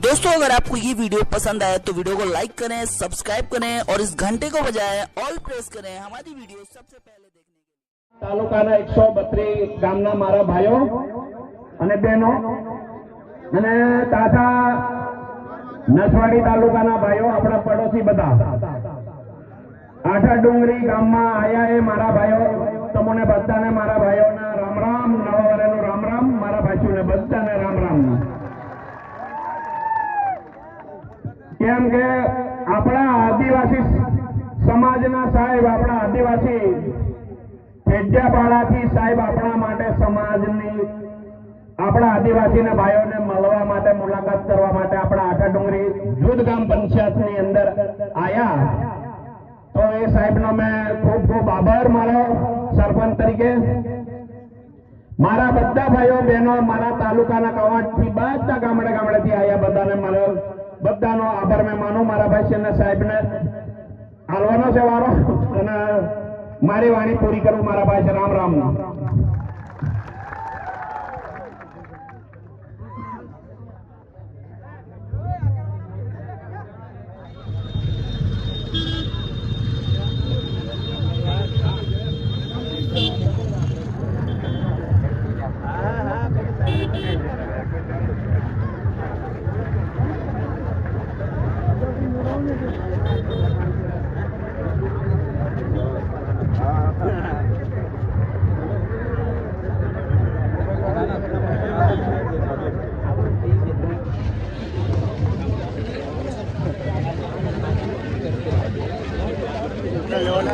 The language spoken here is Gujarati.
दोस्तों अगर आपको ये वीडियो पसंद आया तो वीडियो को लाइक करें सब्सक्राइब करें और इस घंटे को बजाय ऑल प्रेस करें हमारी वीडियो सबसे पहले देखने के लिए તાલુકાના એકસો બત્રીસ ગામના મારા ભાઈઓ અને બહેનો અને તાથા નસવાડી તાલુકાના ભાઈઓ આપણા પડોશી બધા આઠા ડુંગરી ગામમાં આયા એ મારા ભાઈઓ તમને બધાને મારા ભાઈઓના રામ રામ નવા વરેનો રામ રામ મારા ભાઈઓને બધાને રામ રામ કેમ કે આપણા આદિવાસી સમાજના સાહેબ, આપણા આદિવાસી ખેડિયાપાડાથી સાહેબ આપણા માટે સમાજની, આપણા આદિવાસીના ભાઈઓને મળવા માટે મુલાકાત કરવા માટે આપણા આઠા ડુંગરી જૂથ ગામ પંચાયતની અંદર આયા. તો એ સાહેબનો મેં ખૂબ ખૂબ આભાર મારો સરપંચ તરીકે. મારા બધા ભાઈઓ, બહેનો, મારા તાલુકાના કવાટથી બધા ગામડે ગામડેથી આયા બધાને મારો બધાનો આભાર મેં માનું મારા ભાઈ છે સાહેબને હાલવાનો છે વારો અને મારી વાણી પૂરી કરું મારા ભાઈ છે Ram Ram Thank you. Hello.